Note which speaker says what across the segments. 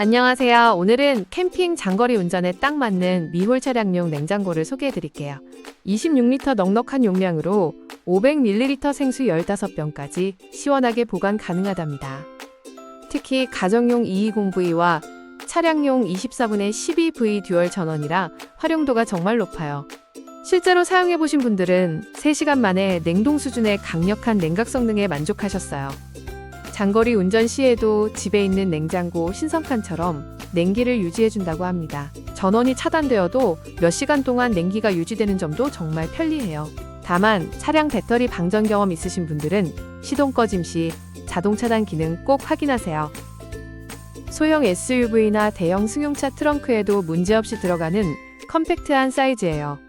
Speaker 1: 안녕하세요. 오늘은 캠핑 장거리 운전에 딱 맞는 미홀 차량용 냉장고를 소개해 드릴게요. 26리터 넉넉한 용량으로 500ml 생수 15병까지 시원하게 보관 가능하답니다. 특히 가정용 220V와 차량용 24분의 12V 듀얼 전원이라 활용도가 정말 높아요. 실제로 사용해 보신 분들은 3시간 만에 냉동 수준의 강력한 냉각 성능에 만족하셨어요. 장거리 운전 시에도 집에 있는 냉장고 신성칸처럼 냉기를 유지해준다고 합니다. 전원이 차단되어도 몇 시간 동안 냉기가 유지되는 점도 정말 편리해요. 다만 차량 배터리 방전 경험 있으신 분들은 시동 꺼짐 시 자동 차단 기능 꼭 확인하세요. 소형 SUV나 대형 승용차 트렁크에도 문제없이 들어가는 컴팩트한 사이즈예요.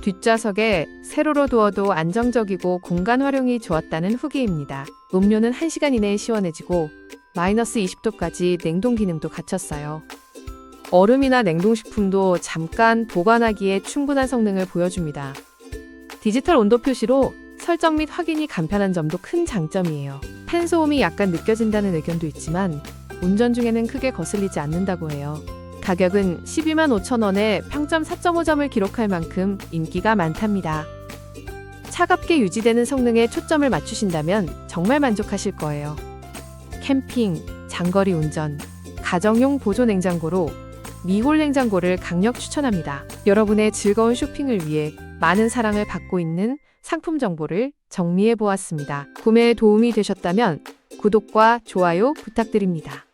Speaker 1: 뒷좌석에 세로로 두어도 안정적이고 공간 활용이 좋았다는 후기입니다. 음료는 1시간 이내에 시원해지고 마이너스 20도까지 냉동 기능도 갖췄어요. 얼음이나 냉동식품도 잠깐 보관하기에 충분한 성능을 보여줍니다. 디지털 온도 표시로 설정 및 확인이 간편한 점도 큰 장점이에요. 팬 소음이 약간 느껴진다는 의견도 있지만 운전 중에는 크게 거슬리지 않는다고 해요. 가격은 12만 5천 원에 평점 4.5점을 기록할 만큼 인기가 많답니다. 차갑게 유지되는 성능에 초점을 맞추신다면 정말 만족하실 거예요. 캠핑, 장거리 운전, 가정용 보조 냉장고로 미홀 냉장고를 강력 추천합니다. 여러분의 즐거운 쇼핑을 위해 많은 사랑을 받고 있는 상품 정보를 정리해 보았습니다. 구매에 도움이 되셨다면 구독과 좋아요 부탁드립니다.